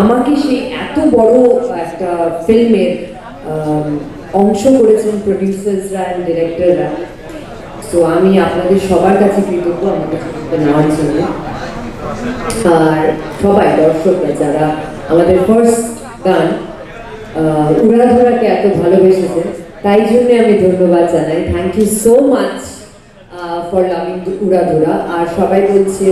আমাকে সেই এত বড় একটা ফিল্মের অংশ করেছেন প্রডিউসার্সরা অ্যান্ড ডিরেক্টররা সো আমি আপনাদের সবার কাছে কৃতজ্ঞ আমাকে নেওয়ার জন্য। আর সবাই, দর্শকরা, যারা আমাদের ফার্স্ট গান উড়াধরাকে এত ভালোবেসেছেন, তাই জন্য আমি ধন্যবাদ জানাই। Thank you so much for loving উড়াধরা। আর সবাই বলছে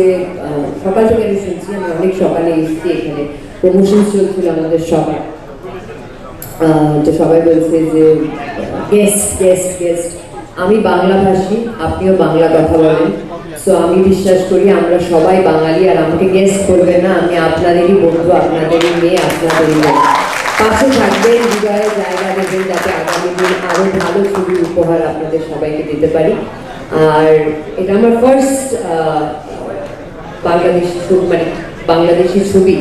সকাল থেকে আমি শুনছি, আমি অনেক সকালে এসেছি এখানে। প্রমোশন চলছিল আমাদের সবার। তো সবাই বলছে যে গেস্ট গেস্ট গেস্ট আমি বাংলা ভাষী আপনিও বাংলা কথা বলেন। সো আমি বিশ্বাস করি আমরা সবাই বাঙালি, আর আমাকে গেস্ট করবে না। আমি আপনাদেরই বন্ধু, আপনাদেরই মেয়ে, আপনাদেরই পাশে থাকবেন হৃদয়ে জায়গা দেবেন, যাতে আগামী দিন আরও ভালো ছবি উপহার আপনাদের সবাইকে দিতে পারি। আর এটা আমার ফার্স্ট বাংলাদেশ মানে বাংলাদেশি ছবি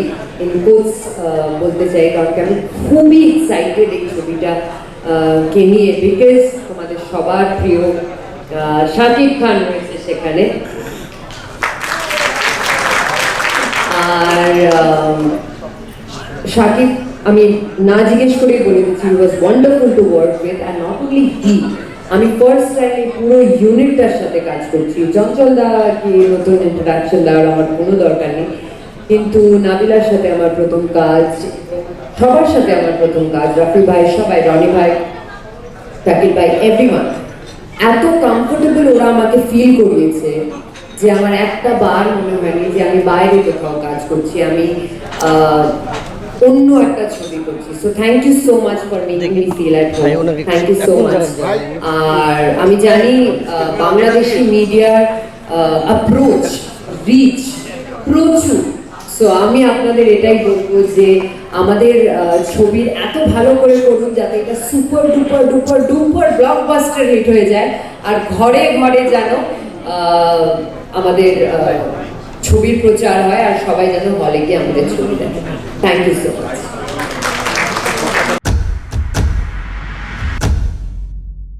বলতে চাই, কারণ কি আমি খুবই এক্সাইটেড এই ছবিটা কে নিয়ে বিকজ তোমাদের সবার প্রিয় শাকিব খান রয়েছে সেখানে। আর শাকিব, আমি না জিজ্ঞেস করেই বলে দিচ্ছি was wonderful to work with and not only he আমি ফার্স্ট টাইম এই পুরো ইউনিটটার সাথে কাজ করছি। চঞ্চল দা কি, নতুন ইন্ট্রোডাকশন দেওয়ার আমার কোনো দরকার নেই। কিন্তু নাবিলার সাথে আমার প্রথম কাজ সবার সাথে আমার প্রথম কাজ রাফি ভাই সবাই রনি ভাই শাকিব ভাই এভরিওয়ান এত কমফোর্টেবল ওরা আমাকে ফিল করিয়েছে যে আমার একটা বার মনে হয়নি যে আমি বাইরে কোথাও কাজ করছি আমি অন্য একটা ছবি করছি। So thank you so much for making me feel at home thank you so much আর আমি জানি বাংলাদেশি মিডিয়ার অ্যাপ্রোচ রিচ প্রচুর। সো আমি আপনাদের এটাই বলব যে আমাদের ছবি ছবির এত ভালো করে করুন যাতে এটা super duper duper duper blockbuster hit হয়ে যায়। আর ঘরে ঘরে যেন আমাদের ছবির প্রচার হয় আর সবাই যেন হলে গিয়ে আমাদের ছবি দেখে। Thank you so much